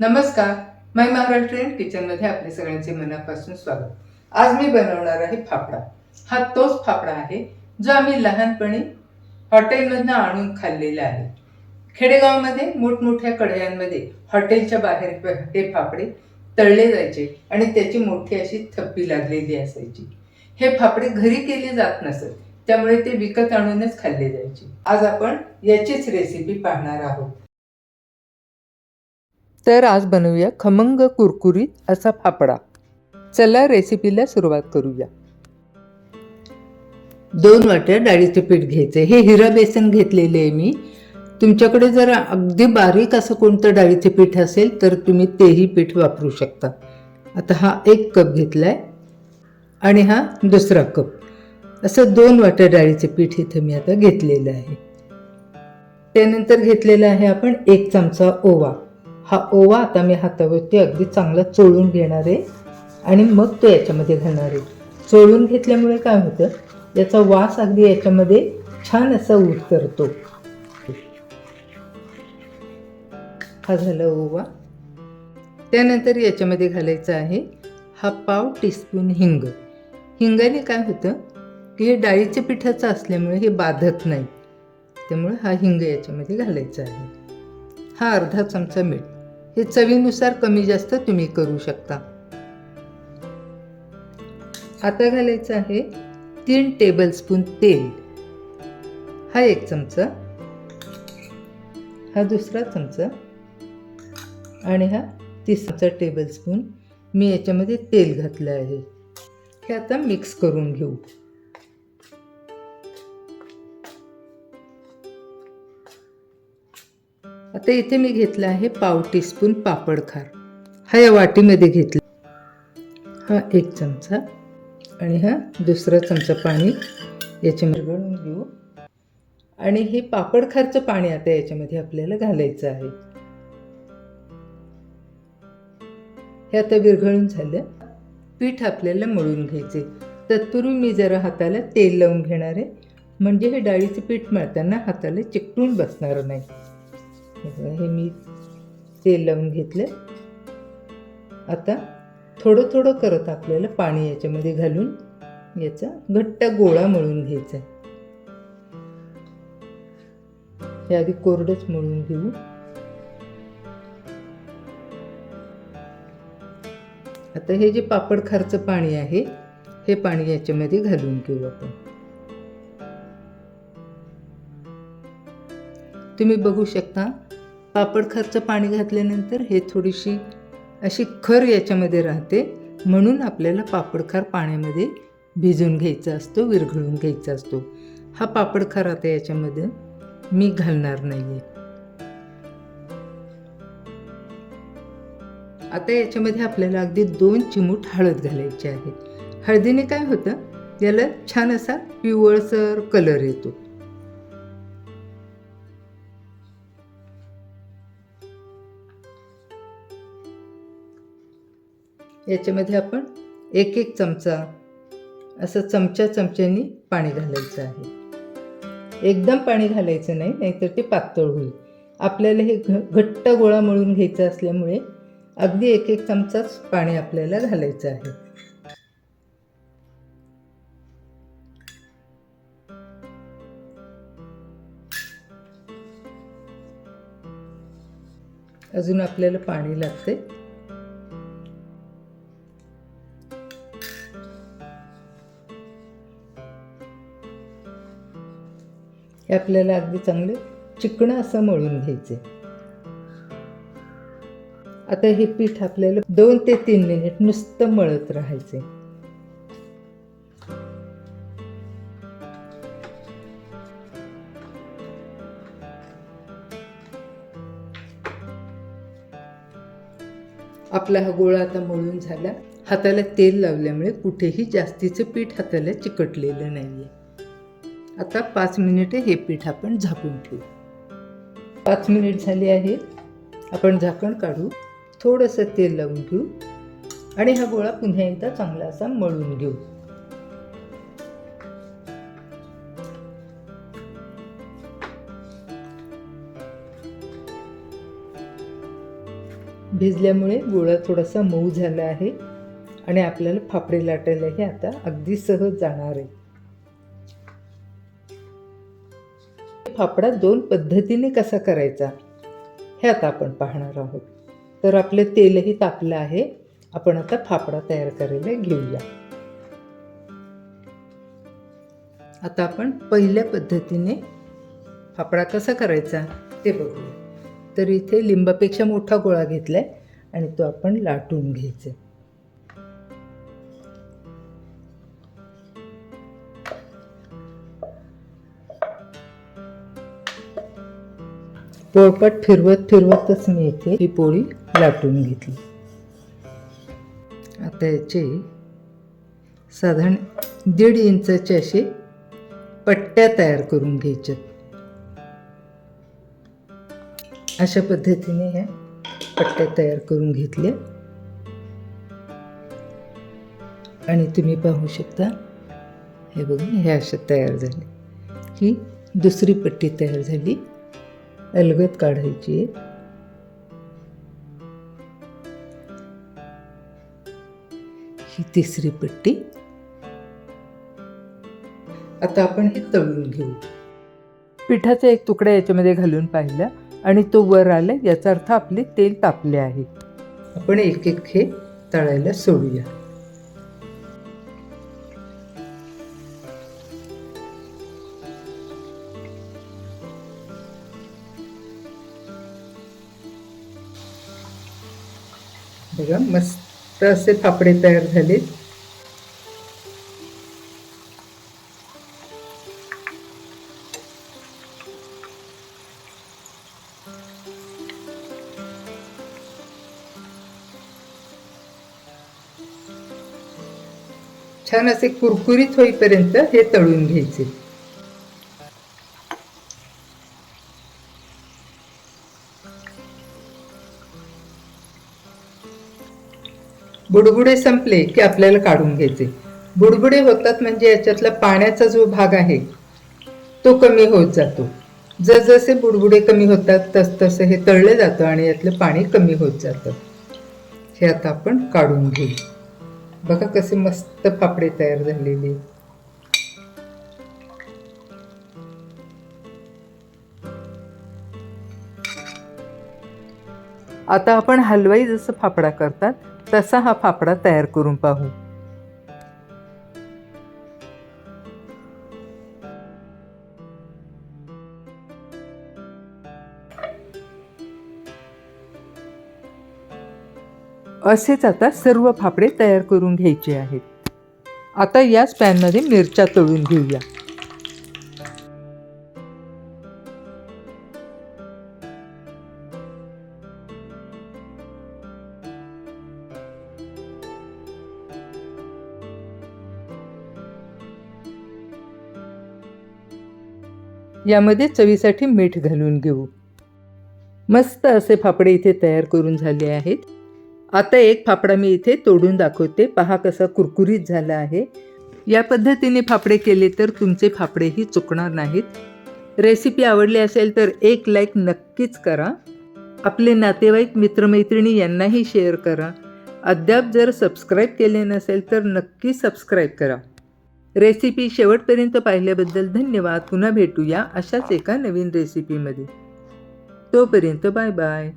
नमस्कार माय महाराष्ट्रीयन किचनमध्ये आपले सगळ्यांचे मनापासून स्वागत. आज मी बनवणार आहे फाफडा. हा तोच फाफडा आहे जो आम्ही लहानपणी हॉटेलमधनं आणून खाल्लेला आहे. खेडेगावमध्ये मोठमोठ्या कढयांमध्ये हॉटेलच्या बाहेर हे फाफडे तळले जायचे आणि त्याची मोठी अशी थप्पी लागलेली असायची. हे फाफडे घरी केले जात नसत त्यामुळे ते विकत आणूनच खाल्ले जायचे. आज आपण याचीच रेसिपी पाहणार आहोत. तर आज बनवूया खमंग कुरकुरीत असा फाफडा चला रेसिपीला सुरुवात करूया. दोन वाट्या डाळीचे पीठ घ्यायचे. हे हिरा बेसन घेतलेले आहे मी. तुमच्याकडे जर अगदी बारीक असं कोणतं डाळीचे पीठ असेल तर तुम्ही तेही पीठ वापरू शकता. आता हा एक कप घेतलाय आणि हा दुसरा कप. असं दोन वाट्या डाळीचे पीठ इथं मी आता घेतलेलं आहे. त्यानंतर घेतलेलं आहे आपण एक चमचा ओवा. हा ओवा आता मी हातावरती अगदी चांगला चोळून घेणार आहे आणि मग तो याच्यामध्ये घालणार आहे. चोळून घेतल्यामुळे काय होतं? याचा वास अगदी याच्यामध्ये छान असा उतरतो. हा झाला ओवा. त्यानंतर याच्यामध्ये घालायचं आहे हा पाव टीस्पून हिंग. हिंगाने काय होतं? की हे डाळीच्या पिठाचं असल्यामुळे हे बाधत नाही. त्यामुळे हा हिंग याच्यामध्ये घालायचा आहे. हा अर्धा चमचा मीठ. हे चवीनुसार कमी जास्त तुम्ही करू शकता. आता घालायचं आहे तीन टेबलस्पून तेल. हा एक चमचा. हा दुसरा चमचा. आणि हा तिसरा टेबलस्पून मी याच्यामध्ये तेल घातलं आहे. हे आता मिक्स करून घेऊ. आता इथे मी घेतलं आहे पाव टीस्पून पापड खार. हा या वाटीमध्ये घेतला. हा एक चमचा आणि हा दुसरा चमचा पाणी याच्यामध्ये गळून घेऊ. आणि हे पापड खारचं पाणी आता याच्यामध्ये आपल्याला घालायचं आहे. हे आता विरघळून झालं. पीठ आपल्याला मळून घ्यायचे तत्पूर्वी मी जरा हाताला तेल लावून घेणार आहे. म्हणजे हे डाळीचे पीठ मळताना हाताला चिकटून बसणार नाही. हे मी तेल लावून घेतलं. आता थोडं थोडं करत आपल्याला पाणी याच्यामध्ये घालून याचा घट्ट गोळा मळून घ्यायचा आहे. हे आधी कोरडंच मळून घेऊ. आता हे जे पापड खारचं पाणी आहे हे पाणी याच्यामध्ये घालून घेऊ आपण. तुम्ही बघू शकता पापड खारचं पाणी घातल्यानंतर हे थोडीशी अशी खर याच्यामध्ये राहते. म्हणून आपल्याला पापड खार पाण्यामध्ये भिजून घ्यायचा असतो विरघळून घ्यायचा असतो. हा पापड खार आता याच्यामध्ये मी घालणार नाही आहे आता याच्यामध्ये आपल्याला अगदी दोन चिमूट हळद घालायची आहे. हळदीने काय होतं? याला छान असा पिवळसर कलर येतो. याच्यामध्ये आपण एक एक चमचा असं चमच्या चमच्यानी पाणी घालायचं आहे. एकदम पाणी घालायचं नाही नाहीतर ते पातळ होईल. आपल्याला हे घ घट्ट गोळा मळून घ्यायचा असल्यामुळे अगदी एक एक चमचाच पाणी आपल्याला घालायचं आहे. अजून आपल्याला पाणी लागते हे आपल्याला अगदी चांगलं चिकणं असं मळून घ्यायचे. आता हे पीठ आपल्याला दोन ते तीन मिनिट नुसतं मळत राहायचे. आपला हा गोळा आता मळून झाला. हाताला तेल लावल्यामुळे कुठेही जास्तीचं पीठ हाताला चिकटलेलं नाहीये. आता पाच मिनिटे हे पीठ आपण झाकून ठेवू. पाच मिनिट झाले आहेत. आपण झाकण काढू. थोडंसं तेल लावून घेऊ. आणि हा गोळा पुन्हा एकदा चांगला असा मळून घेऊ. भिजल्यामुळे गोळा थोडासा मऊ झाला आहे. आणि आपल्याला फापडे लाटायलाही आता अगदी सहज जाणार आहे. फापडा दोन पद्धतीने कसा करायचा हे आता आपण पाहणार आहोत. तर आपलं तेलही तापलं आहे. आपण आता फापडा तयार करायला घेऊया. आता आपण पहिल्या पद्धतीने फापडा कसा करायचा ते बघूया. तर इथे लिंबापेक्षा मोठा गोळा घेतला आहे आणि तो आपण लाटून घ्यायचा पोळपट फिरवत फिरवतच मी इथे ही पोळी लाटून घेतली. आता याचे साधारण दीड इंचाचे असे पट्ट्या तयार करून घ्यायच्यात. अशा पद्धतीने ह्या पट्ट्या तयार करून घेतल्या. आणि तुम्ही पाहू शकता हे बघा हे अशा तयार झाले. ही दुसरी पट्टी तयार झाली. अलगद काढायची. ही तिसरी पट्टी. आता आपण हे तळून घेऊ. पिठाचा एक तुकडा याच्यामध्ये घालून पाहिला आणि तो वर आला याचा अर्थ आपले तेल तापले आहे. आपण एक एक हे तळायला सोडूया. बघा मस्त असे फापडे तयार झाले छान असे कुरकुरीत होईपर्यंत हे तळून घ्यायचे. बुडबुडे संपले की आपल्याला काढून घ्यायचे. बुडबुडे होतात म्हणजे याच्यातला पाण्याचा जो भाग आहे तो कमी होत जातो. जसजसे बुडबुडे कमी होतात तसतसे हे तळलं जातं आणि यातलं पाणी कमी होत जातं. हे आता आपण काढून घेऊ. बघा कसे मस्त फापडे तयार झालेले. आता आपण हलवाई जसं फापडा करतात तसा हा फापडा तयार करून पाहू. असेच आता सर्व फापडे तयार करून घ्यायचे आहेत. आता याच पॅनमध्ये मिरच्या तळून घेऊया. यामध्ये चवीसाठी मीठ घालून घेऊ. मस्त असे फापडे इथे तयार करून झाले आहेत. आता एक फापडा मी इथे तोडून दाखवते. पहा कसा कुरकुरीत झाला आहे. या पद्धतीने फापडे केले तर तुमचे फापडेही चुकणार नाहीत. रेसिपी आवडली असेल तर एक लाईक नक्कीच करा. आपले नातेवाईक मित्रमैत्रिणी यांनाही शेअर करा. अद्याप जर सबस्क्राईब केले नसेल तर नक्की सबस्क्राईब करा. रेसिपी शेवटपर्यंत पाहिल्याबद्दल धन्यवाद. पुन्हा भेटूया अशाच एका नवीन रेसिपीमध्ये तोपर्यंत बाय बाय